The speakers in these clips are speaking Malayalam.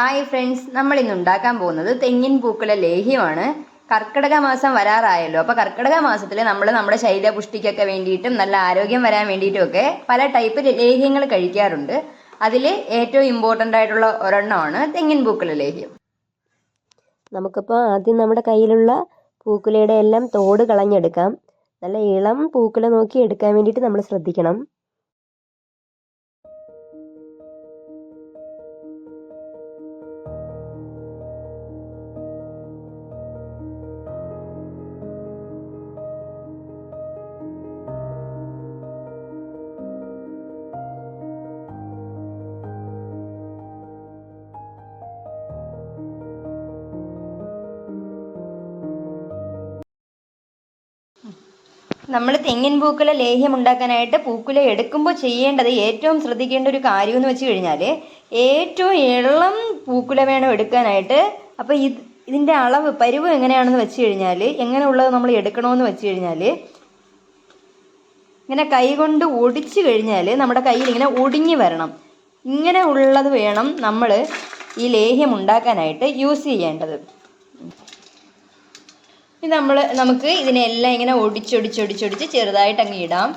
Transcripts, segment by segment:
ഹായ് ഫ്രണ്ട്സ് നമ്മൾ ഇന്ന് ഉണ്ടാക്കാൻ പോകുന്നത് തെങ്ങിൻ പൂക്കളെ ലേഹ്യമാണ്. കർക്കിടക മാസം വരാറായല്ലോ അപ്പോൾ കർക്കിടക മാസത്തിൽ നമ്മൾ നമ്മുടെ ശരീരപുഷ്ടിക്കൊക്കെ വേണ്ടിയിട്ടും നല്ല ആരോഗ്യം വരാൻ വേണ്ടിയിട്ടും ഒക്കെ പല ടൈപ്പ് ലേഹ്യങ്ങൾ കഴിക്കാറുണ്ട്. അതിൽ ഏറ്റവും ഇമ്പോർട്ടന്റ് ആയിട്ടുള്ള ഒരെണ്ണമാണ് തെങ്ങിൻ പൂക്കളെ ലേഹ്യം. നമുക്കിപ്പോൾ ആദ്യം നമ്മുടെ കയ്യിലുള്ള പൂക്കുലയുടെ എല്ലാം തോട് കളഞ്ഞെടുക്കാം. നല്ല ഇളം പൂക്കുല നോക്കി എടുക്കാൻ വേണ്ടിയിട്ട് നമ്മൾ ശ്രദ്ധിക്കണം. നമ്മൾ തെങ്ങിൻ പൂക്കുല ലേഹ്യം ഉണ്ടാക്കാനായിട്ട് പൂക്കുല എടുക്കുമ്പോൾ ചെയ്യേണ്ടത് ഏറ്റവും ശ്രദ്ധിക്കേണ്ട ഒരു കാര്യം എന്ന് വെച്ച് കഴിഞ്ഞാൽ ഏറ്റവും ഇളം പൂക്കുല വേണം എടുക്കാനായിട്ട്. അപ്പോൾ ഇത് ഇതിന്റെ അളവ് പരുവ് എങ്ങനെയാണെന്ന് വെച്ച് കഴിഞ്ഞാൽ എങ്ങനെയുള്ളത് നമ്മൾ എടുക്കണമെന്ന് വെച്ച് കഴിഞ്ഞാൽ ഇങ്ങനെ കൈ കൊണ്ട് ഒടിച്ചു കഴിഞ്ഞാൽ നമ്മുടെ കയ്യിൽ ഇങ്ങനെ ഒടിഞ്ഞു വരണം. ഇങ്ങനെ ഉള്ളത് വേണം നമ്മൾ ഈ ലേഹ്യം ഉണ്ടാക്കാനായിട്ട് യൂസ് ചെയ്യേണ്ടത്. ഇത് നമ്മൾ നമുക്ക് ഇതിനെല്ലാം ഇങ്ങനെ ഒടിച്ചൊടിച്ചൊടിച്ചൊടിച്ച് ചെറുതായിട്ട് അങ്ങ് ഇടാം.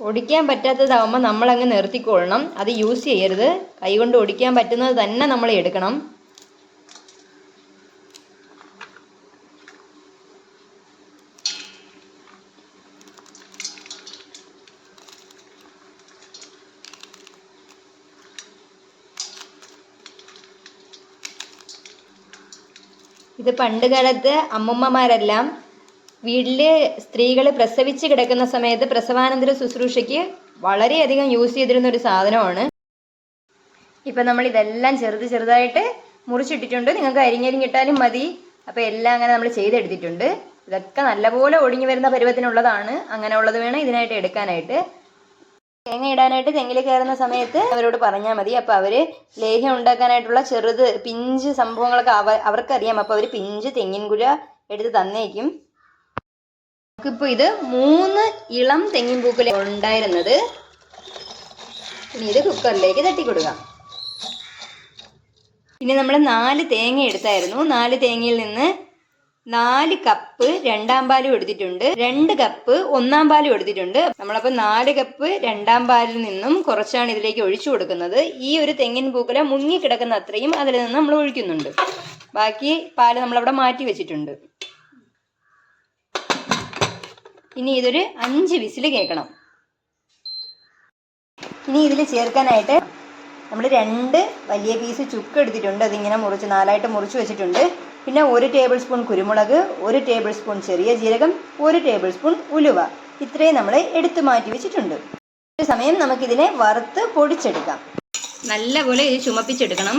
ഒടിക്കാൻ പറ്റാത്തതാവുമ്പോൾ നമ്മളങ്ങ് നിർത്തിക്കൊള്ളണം. അത് യൂസ് ചെയ്യരുത്. കൈകൊണ്ട് ഒടിക്കാൻ പറ്റുന്നത് തന്നെ നമ്മൾ എടുക്കണം. ഇത് പണ്ട് കാലത്ത് അമ്മമ്മമാരെല്ലാം വീട്ടിൽ സ്ത്രീകൾ പ്രസവിച്ച് കിടക്കുന്ന സമയത്ത് പ്രസവാനന്തര ശുശ്രൂഷയ്ക്ക് വളരെയധികം യൂസ് ചെയ്തിരുന്ന ഒരു സാധനമാണ്. ഇപ്പൊ നമ്മൾ ഇതെല്ലാം ചെറുത് ചെറുതായിട്ട് മുറിച്ചിട്ടിട്ടുണ്ട്. നിങ്ങൾക്ക് അരിഞ്ഞരിഞ്ഞിട്ടാലും മതി. അപ്പോൾ എല്ലാം അങ്ങനെ നമ്മൾ ചെയ്തെടുത്തിട്ടുണ്ട്. ഇതൊക്കെ നല്ലപോലെ ഒടിഞ്ഞു വരുന്ന പരുവത്തിനുള്ളതാണ്. അങ്ങനെ ഉള്ളത് വേണം ഇതിനായിട്ട് എടുക്കാനായിട്ട്. തേങ്ങ ഇടാനായിട്ട് തെങ്ങിൽ കയറുന്ന സമയത്ത് അവരോട് പറഞ്ഞാൽ മതി. അപ്പോൾ അവർ ലേഹ്യം ഉണ്ടാക്കാനായിട്ടുള്ള ചെറുത് പിഞ്ച് സംഭവങ്ങളൊക്കെ അവ അവർക്കറിയാം. അപ്പോൾ അവർ പിഞ്ച് തെങ്ങിൻകുഴ എടുത്ത് തന്നേക്കും. നമുക്കിപ്പോൾ ഇത് മൂന്ന് ഇളം തെങ്ങിൻ പൂക്കുല ഉണ്ടായിരുന്നത്. ഇനി ഇത് കുക്കറിലേക്ക് തട്ടി കൊടുക്കാം പിന്നെ നമ്മൾ നാല് തേങ്ങ എടുത്തായിരുന്നു. നാല് തേങ്ങയിൽ നിന്ന് നാല് കപ്പ് രണ്ടാം പാലും എടുത്തിട്ടുണ്ട്. രണ്ട് കപ്പ് ഒന്നാം പാലും എടുത്തിട്ടുണ്ട്. നമ്മളപ്പോൾ നാല് കപ്പ് രണ്ടാം പാലിൽ നിന്നും കുറച്ചാണ് ഇതിലേക്ക് ഒഴിച്ചു കൊടുക്കുന്നത്. ഈ ഒരു തെങ്ങിൻ പൂക്കുല മുങ്ങിക്കിടക്കുന്ന അത്രയും അതിൽ നിന്ന് നമ്മൾ ഒഴിക്കുന്നുണ്ട്. ബാക്കി പാൽ നമ്മളവിടെ മാറ്റി വെച്ചിട്ടുണ്ട്. ഇനി ഇതൊരു അഞ്ച് വിസിൽ കേൾക്കണം. ഇനി ഇതിൽ ചേർക്കാനായിട്ട് നമ്മൾ രണ്ട് വലിയ പീസ് ചുക്ക് എടുത്തിട്ടുണ്ട്. അതിങ്ങനെ മുറിച്ച് നാലായിട്ട് മുറിച്ച് വെച്ചിട്ടുണ്ട്. പിന്നെ ഒരു ടേബിൾ സ്പൂൺ കുരുമുളക് ഒരു ടേബിൾ സ്പൂൺ ചെറിയ ജീരകം ഒരു ടേബിൾ സ്പൂൺ ഉലുവ. ഇത്രയും നമ്മൾ എടുത്തു മാറ്റി വെച്ചിട്ടുണ്ട്. ഒരു സമയം നമുക്കിതിനെ വറുത്ത് പൊടിച്ചെടുക്കാം. നല്ലപോലെ ഇത് ചുമപ്പിച്ചെടുക്കണം.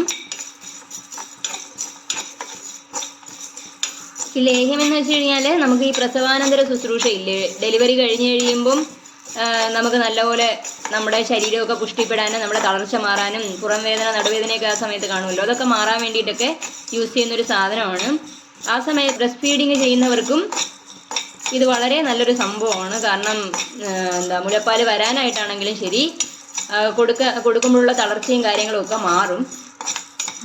ലേഹ്യം എന്ന് വെച്ച് കഴിഞ്ഞാൽ നമുക്ക് ഈ പ്രസവാനന്തര ശുശ്രൂഷ ഇല്ലേ ഡെലിവറി കഴിഞ്ഞ് കഴിയുമ്പം നമുക്ക് നല്ലപോലെ നമ്മുടെ ശരീരമൊക്കെ പുഷ്ടിപ്പെടാനും നമ്മുടെ തളർച്ച മാറാനും പുറം വേദന നടുവേദനയൊക്കെ ആ സമയത്ത് കാണുമല്ലോ. അതൊക്കെ മാറാൻ വേണ്ടിയിട്ടൊക്കെ യൂസ് ചെയ്യുന്ന ഒരു സാധനമാണ്. ആ സമയത്ത് ബ്രസ്റ്റ് ഫീഡിങ് ചെയ്യുന്നവർക്കും ഇത് വളരെ നല്ലൊരു സംഭവമാണ്. കാരണം എന്താ മുലപ്പാൽ വരാനായിട്ടാണെങ്കിലും ശരി കൊടുക്ക കൊടുക്കുമ്പോഴുള്ള തളർച്ചയും കാര്യങ്ങളും ഒക്കെ മാറും.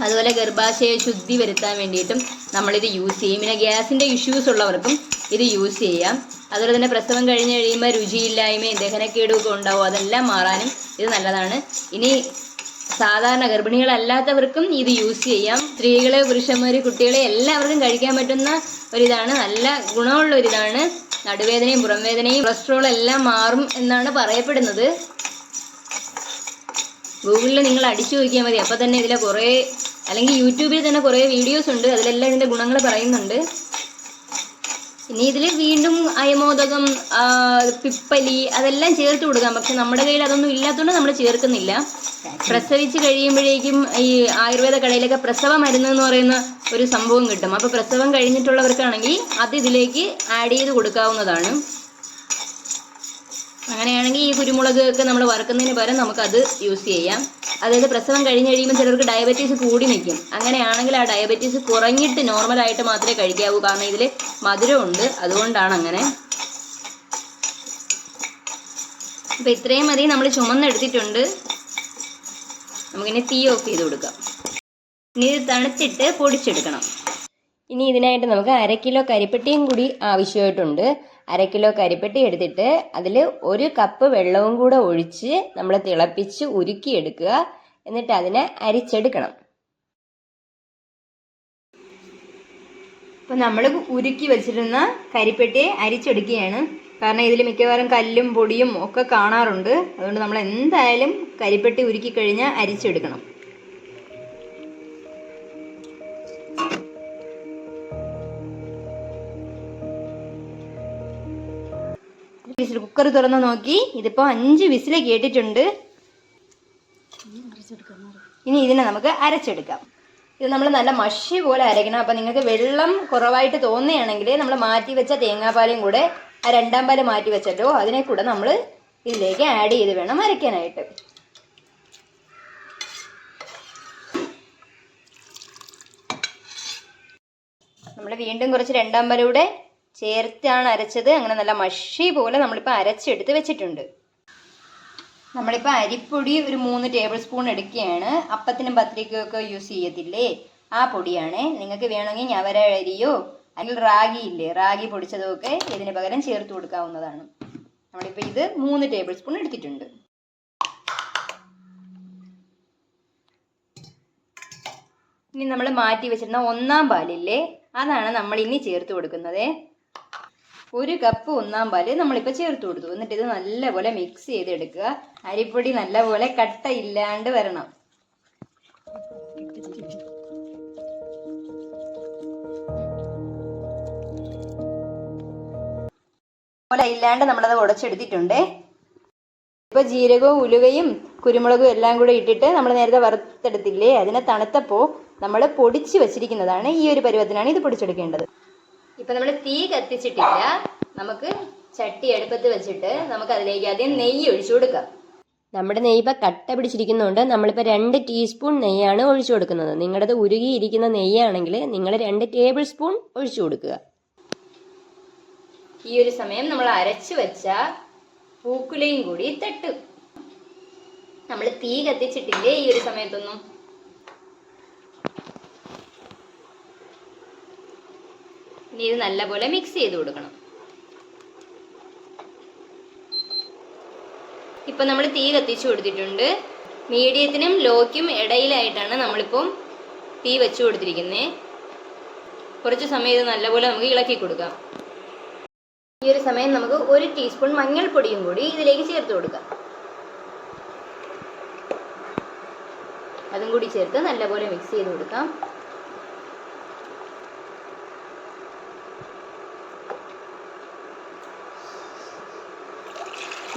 അതുപോലെ ഗർഭാശയ ശുദ്ധി വരുത്താൻ വേണ്ടിയിട്ടും നമ്മളിത് യൂസ് ചെയ്യും. പിന്നെ ഗ്യാസിന്റെ ഇഷ്യൂസ് ഉള്ളവർക്കും ഇത് യൂസ് ചെയ്യാം. അതുപോലെ തന്നെ പ്രസവം കഴിഞ്ഞ് കഴിയുമ്പോൾ രുചിയില്ലായ്മയും ദഹനക്കേടും ഉണ്ടാവും. അതെല്ലാം മാറാനും ഇത് നല്ലതാണ്. ഇനി സാധാരണ ഗർഭിണികളല്ലാത്തവർക്കും ഇത് യൂസ് ചെയ്യാം. സ്ത്രീകളെ പുരുഷന്മാർ കുട്ടികളെ എല്ലാവർക്കും കഴിക്കാൻ പറ്റുന്ന ഒരിതാണ്. നല്ല ഗുണമുള്ള ഒരിതാണ്. നടുവേദനയും പുറംവേദനയും കൊളസ്ട്രോൾ എല്ലാം മാറും എന്നാണ് പറയപ്പെടുന്നത്. ഗൂഗിളിൽ നിങ്ങൾ അടിച്ചു നോക്കിയാൽ മതി. അപ്പോൾ തന്നെ ഇതിലെ കുറേ അല്ലെങ്കിൽ യൂട്യൂബിൽ തന്നെ കുറേ വീഡിയോസ് ഉണ്ട്. അതിലെല്ലാം ഇതിന്റെ ഗുണങ്ങൾ പറയുന്നുണ്ട്. ഇനി ഇതിൽ വീണ്ടും അയമോദകം പിപ്പലി അതെല്ലാം ചേർത്ത് കൊടുക്കാം. പക്ഷെ നമ്മുടെ കയ്യിൽ അതൊന്നും ഇല്ലാത്തതുകൊണ്ട് നമ്മൾ ചേർക്കുന്നില്ല. പ്രസവിച്ച് കഴിയുമ്പോഴേക്കും ഈ ആയുർവേദ കടയിലൊക്കെ പ്രസവ മരുന്ന് എന്ന് പറയുന്ന ഒരു സംഭവം കിട്ടും. അപ്പോൾ പ്രസവം കഴിഞ്ഞിട്ടുള്ളവർക്കാണെങ്കിൽ അത് ഇതിലേക്ക് ആഡ് ചെയ്ത് കൊടുക്കാവുന്നതാണ്. അങ്ങനെയാണെങ്കിൽ ഈ കുരുമുളക് ഒക്കെ നമ്മൾ വറുക്കുന്നതിന് പകരം നമുക്കത് യൂസ് ചെയ്യാം. അതായത് പ്രസവം കഴിഞ്ഞ് കഴിയുമ്പോൾ ചിലർക്ക് ഡയബറ്റീസ് കൂടി നിൽക്കും. അങ്ങനെയാണെങ്കിൽ ആ ഡയബറ്റീസ് കുറഞ്ഞിട്ട് നോർമലായിട്ട് മാത്രമേ കഴിക്കാവൂ. കാരണം ഇതിൽ മധുരമുണ്ട്. അതുകൊണ്ടാണ് അങ്ങനെ. അപ്പോൾ ഇത്രയും മതി. നമ്മൾ ചുമന്നെടുത്തിട്ടുണ്ട് നമുക്കിനി തീ ഓഫ് ചെയ്ത് കൊടുക്കാം. ഇനി ഇത് തണുത്തിട്ട് പൊടിച്ചെടുക്കണം. ഇനി ഇതിനായിട്ട് നമുക്ക് അര കിലോ കരിപ്പെട്ടിയും കൂടി ആവശ്യമായിട്ടുണ്ട്. അര കിലോ കരിപ്പെട്ടി എടുത്തിട്ട് അതിൽ ഒരു കപ്പ് വെള്ളവും കൂടെ ഒഴിച്ച് നമ്മൾ തിളപ്പിച്ച് ഉരുക്കിയെടുക്കുക. എന്നിട്ട് അതിനെ അരിച്ചെടുക്കണം. അപ്പോൾ നമ്മൾ ഉരുക്കി വെച്ചിരുന്ന കരിപ്പെട്ടിയെ അരിച്ചെടുക്കുകയാണ്. കാരണം ഇതിൽ മിക്കവാറും കല്ലും പൊടിയും ഒക്കെ കാണാറുണ്ട്. അതുകൊണ്ട് നമ്മൾ എന്തായാലും കരിപ്പെട്ടി ഉരുക്കി കഴിഞ്ഞാൽ അരിച്ചെടുക്കണം. കുക്കർ തുറന്ന് നോക്കി. ഇതിപ്പോൾ അഞ്ച് വിസിൽ കേട്ടിട്ടുണ്ട്. ഇനി ഇതിനെ നമുക്ക് അരച്ചെടുക്കാം. ഇത് നമ്മൾ നല്ല മഷി പോലെ അരയ്ക്കണം അപ്പം നിങ്ങൾക്ക് വെള്ളം കുറവായിട്ട് തോന്നുകയാണെങ്കിൽ നമ്മൾ മാറ്റി വെച്ച തേങ്ങാപ്പാലും കൂടെ ആ രണ്ടാം പാൽ മാറ്റി വെച്ചല്ലോ അതിനെ കൂടെ നമ്മൾ ഇതിലേക്ക് ആഡ് ചെയ്ത് വേണം അരയ്ക്കാനായിട്ട്. നമ്മൾ വീണ്ടും കുറച്ച് രണ്ടാം പാലൂടെ ചേർത്താണ് അരച്ചത്. അങ്ങനെ നല്ല മഷി പോലെ നമ്മളിപ്പോൾ അരച്ചെടുത്ത് വെച്ചിട്ടുണ്ട്. നമ്മളിപ്പോൾ അരിപ്പൊടി ഒരു മൂന്ന് ടേബിൾ സ്പൂൺ എടുക്കുകയാണ്. അപ്പത്തിനും പത്രികയൊക്കെ യൂസ് ചെയ്യത്തില്ലേ? ആ പൊടിയാണ്. നിങ്ങൾക്ക് വേണമെങ്കിൽ ഞവര അരിയോ അല്ലെങ്കിൽ റാഗി ഇല്ലേ? റാഗി പൊടിച്ചതൊക്കെ ഇതിന് പകരം ചേർത്ത് കൊടുക്കാവുന്നതാണ്. നമ്മളിപ്പോൾ ഇത് മൂന്ന് ടേബിൾ സ്പൂൺ എടുത്തിട്ടുണ്ട്. ഇനി നമ്മൾ മാറ്റി വെച്ചിരുന്ന ഒന്നാം പാലില്ലേ? അതാണ് നമ്മൾ ഇനി ചേർത്ത് കൊടുക്കുന്നത്. ഒരു കപ്പ് ഒന്നാം പാൽ നമ്മളിപ്പോൾ ചേർത്ത് കൊടുത്തു. എന്നിട്ട് ഇത് നല്ലപോലെ മിക്സ് ചെയ്തെടുക്കുക. അരിപ്പൊടി നല്ലപോലെ കട്ട ഇല്ലാണ്ട് വരണം. ഇല്ലാണ്ട് നമ്മളത് ഉടച്ചെടുത്തിട്ടുണ്ട്. ഇപ്പോൾ ജീരകവും ഉലുവയും കുരുമുളകും എല്ലാം കൂടെ ഇട്ടിട്ട് നമ്മൾ നേരത്തെ വറുത്തെടുത്തില്ലേ അതിനെ തണുത്തപ്പോൾ നമ്മൾ പൊടിച്ച് വെച്ചിരിക്കുന്നതാണ് ഈ ഒരു പരുവത്തിനാണ് ഇത് പൊടിച്ചെടുക്കേണ്ടത്. ഇപ്പൊ നമ്മൾ തീ കത്തിച്ചിട്ടില്ല. നമുക്ക് ചട്ടി അടുപ്പത്ത് വെച്ചിട്ട് നമുക്ക് അതിലേക്ക് ആദ്യം നെയ്യ് ഒഴിച്ചു കൊടുക്കാം. നമ്മുടെ നെയ്യ് ഇപ്പം കട്ട പിടിച്ചിരിക്കുന്നതുകൊണ്ട് നമ്മളിപ്പോൾ രണ്ട് ടീസ്പൂൺ നെയ്യാണ് ഒഴിച്ചു കൊടുക്കുന്നത്. നിങ്ങളത് ഉരുകിയിരിക്കുന്ന നെയ്യാണെങ്കിൽ നിങ്ങൾ രണ്ട് ടേബിൾ സ്പൂൺ ഒഴിച്ചു കൊടുക്കുക. ഈ ഒരു സമയം നമ്മൾ അരച്ചു വെച്ച പൂക്കുലയും കൂടി തട്ടും. നമ്മൾ തീ കത്തിച്ചിട്ടില്ലേ ഈ ഒരു സമയത്തൊന്നും? ഇത് നല്ലപോലെ മിക്സ് ചെയ്ത് കൊടുക്കണം. ഇപ്പൊ നമ്മൾ തീ കത്തിച്ചു കൊടുത്തിട്ടുണ്ട്. മീഡിയത്തിനും ലോക്കും ഇടയിലായിട്ടാണ് നമ്മളിപ്പം തീ വെച്ചു കൊടുത്തിരിക്കുന്നത് കുറച്ച് സമയം ഇത് നല്ലപോലെ നമുക്ക് ഇളക്കി കൊടുക്കാം. ഈ ഒരു സമയം നമുക്ക് ഒരു ടീസ്പൂൺ മഞ്ഞൾപ്പൊടിയും കൂടി ഇതിലേക്ക് ചേർത്ത് കൊടുക്കാം. അതും കൂടി ചേർത്ത് നല്ലപോലെ മിക്സ് ചെയ്ത് കൊടുക്കാം.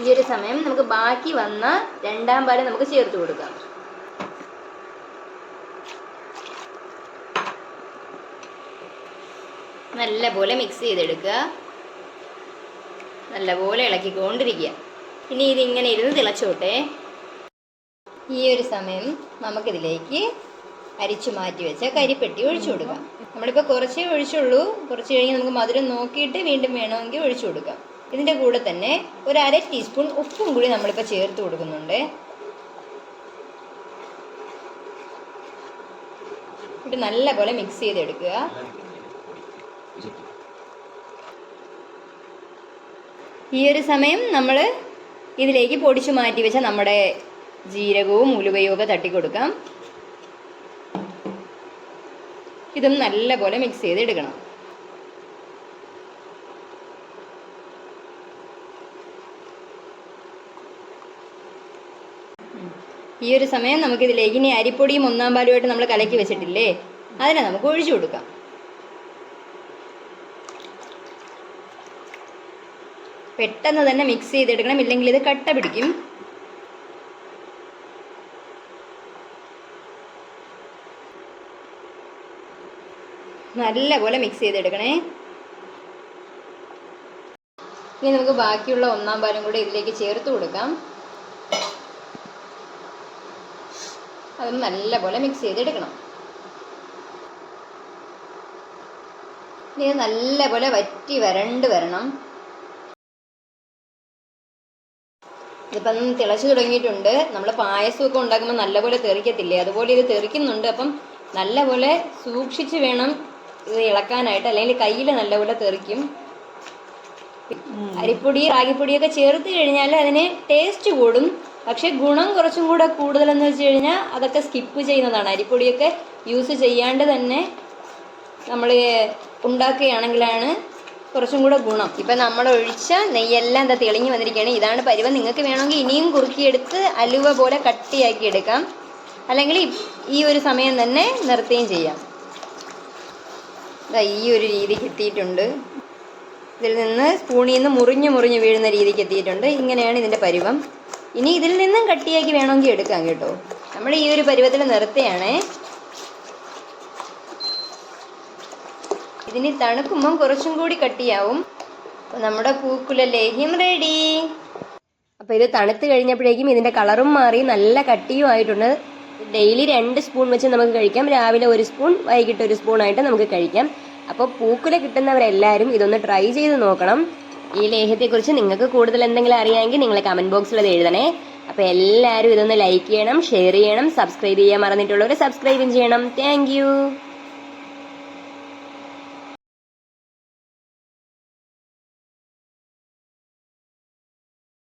ഈ ഒരു സമയം നമുക്ക് ബാക്കി വന്ന രണ്ടാം പാൽ നമുക്ക് ചേർത്ത് കൊടുക്കാം. നല്ലപോലെ മിക്സ് ചെയ്തെടുക്കുക. നല്ലപോലെ ഇളക്കിക്കൊണ്ടിരിക്കുക. ഇനി ഇതിങ്ങനെ ഇരുന്ന് തിളച്ചോട്ടെ. ഈ ഒരു സമയം നമുക്കിതിലേക്ക് അരിച്ചു മാറ്റി വെച്ച കരിപ്പെട്ടി ഒഴിച്ചു കൊടുക്കാം. നമ്മളിപ്പോൾ കുറച്ചേ ഒഴിച്ചുള്ളൂ. കുറച്ച് കഴിഞ്ഞ് നമുക്ക് മധുരം നോക്കിയിട്ട് വീണ്ടും വേണമെങ്കിൽ ഒഴിച്ചു കൊടുക്കാം. ഇതിന്റെ കൂടെ തന്നെ ഒരു അര ടീസ്പൂൺ ഉപ്പും കൂടി നമ്മളിപ്പോൾ ചേർത്ത് കൊടുക്കുന്നുണ്ട്. ഇത് നല്ലപോലെ മിക്സ് ചെയ്തെടുക്കുക. ഈ ഒരു സമയം നമ്മൾ ഇതിലേക്ക് പൊടിച്ചു മാറ്റി വെച്ച നമ്മുടെ ജീരകവും ഉലുവയും ഒക്കെ തട്ടിക്കൊടുക്കാം ഇതും നല്ലപോലെ മിക്സ് ചെയ്തെടുക്കണം. ഈ ഒരു സമയം നമുക്കിതിലേക്ക് ഇനി അരിപ്പൊടിയും ഒന്നാം പാലുമായിട്ട് നമ്മൾ കലക്കി വെച്ചിട്ടില്ലേ? അതിനെ നമുക്ക് ഒഴിച്ചു കൊടുക്കാം. പെട്ടെന്ന് തന്നെ മിക്സ് ചെയ്തെടുക്കണം ഇല്ലെങ്കിൽ ഇത് കട്ട പിടിക്കും. നല്ലപോലെ മിക്സ് ചെയ്തെടുക്കണേ. ഇനി നമുക്ക് ബാക്കിയുള്ള ഒന്നാം പാലും കൂടെ ഇതിലേക്ക് ചേർത്ത് കൊടുക്കാം. അതും നല്ലപോലെ മിക്സ് ചെയ്തെടുക്കണം. ഇനി നല്ലപോലെ വറ്റി വരണ്ട് വരണം. ഇതിപ്പം തിളച്ചു തുടങ്ങിയിട്ടുണ്ട്. നമ്മൾ പായസമൊക്കെ ഉണ്ടാക്കുമ്പോൾ നല്ലപോലെ തെറിക്കത്തില്ലേ? അതുപോലെ ഇത് തെറിക്കുന്നുണ്ട്. അപ്പം നല്ലപോലെ സൂക്ഷിച്ച് വേണം ഇത് ഇളക്കാനായിട്ട്. അല്ലെങ്കിൽ കയ്യിൽ നല്ലപോലെ തെറിക്കും. അരിപ്പൊടി റാഗിപ്പൊടിയൊക്കെ ചേർത്ത് കഴിഞ്ഞാൽ അതിന് ടേസ്റ്റ് കൂടും. പക്ഷെ ഗുണം കുറച്ചും കൂടെ കൂടുതലെന്ന് വെച്ച് കഴിഞ്ഞാൽ അതൊക്കെ സ്കിപ്പ് ചെയ്യുന്നതാണ്. അരിപ്പൊടിയൊക്കെ യൂസ് ചെയ്യാണ്ട് തന്നെ നമ്മൾ ഉണ്ടാക്കുകയാണെങ്കിലാണ് കുറച്ചും കൂടെ ഗുണം. ഇപ്പം നമ്മൾ ഒഴിച്ച നെയ്യെല്ലാം എന്താ തെളിഞ്ഞു വന്നിരിക്കുകയാണ് ഇതാണ് പരുവം. നിങ്ങൾക്ക് വേണമെങ്കിൽ ഇനിയും കുറുക്കിയെടുത്ത് അലുവ പോലെ കട്ടിയാക്കി എടുക്കാം. അല്ലെങ്കിൽ ഈ- ഒരു സമയം തന്നെ നിർത്തുകയും ചെയ്യാം. ഈ ഒരു രീതിക്ക് എത്തിയിട്ടുണ്ട് ഇതിൽ നിന്ന് സ്പൂണിൽ നിന്ന് മുറിഞ്ഞു മുറിഞ്ഞ് വീഴുന്ന രീതിക്ക് എത്തിയിട്ടുണ്ട്. ഇങ്ങനെയാണ് ഇതിന്റെ പരുവം. ഇനി ഇതിൽ നിന്നും കട്ടിയാക്കി വേണമെങ്കിൽ എടുക്കാം കേട്ടോ. നമ്മൾ ഈ ഒരു പരുവത്തിൽ നിർത്തുകയാണേ. ഇതിന് തണുക്കുമ്പം കുറച്ചും കൂടി കട്ടിയാവും. നമ്മുടെ പൂക്കുല ലേഹ്യം റെഡി അപ്പോൾ ഇത് തണുത്ത് കഴിഞ്ഞപ്പോഴേക്കും ഇതിന്റെ കളറും മാറി നല്ല കട്ടിയും ആയിട്ടുണ്ട്. ഡെയിലി രണ്ട് സ്പൂൺ വെച്ച് നമുക്ക് കഴിക്കാം. രാവിലെ ഒരു സ്പൂൺ വൈകിട്ട് ഒരു സ്പൂൺ ആയിട്ട് നമുക്ക് കഴിക്കാം. അപ്പോൾ പൂക്കുല കിട്ടുന്നവരെല്ലാവരും ഇതൊന്ന് ട്രൈ ചെയ്ത് നോക്കണം. ഈ ലേഹ്യത്തെക്കുറിച്ച് നിങ്ങൾക്ക് കൂടുതൽ എന്തെങ്കിലും അറിയാമെങ്കിൽ നിങ്ങൾ കമന്റ് ബോക്സിൽ അത് എഴുതണേ. അപ്പോൾ എല്ലാവരും ഇതൊന്ന് ലൈക്ക് ചെയ്യണം ഷെയർ ചെയ്യണം സബ്സ്ക്രൈബ് ചെയ്യാൻ മറന്നിട്ടുള്ളവർ സബ്സ്ക്രൈബും ചെയ്യണം. താങ്ക്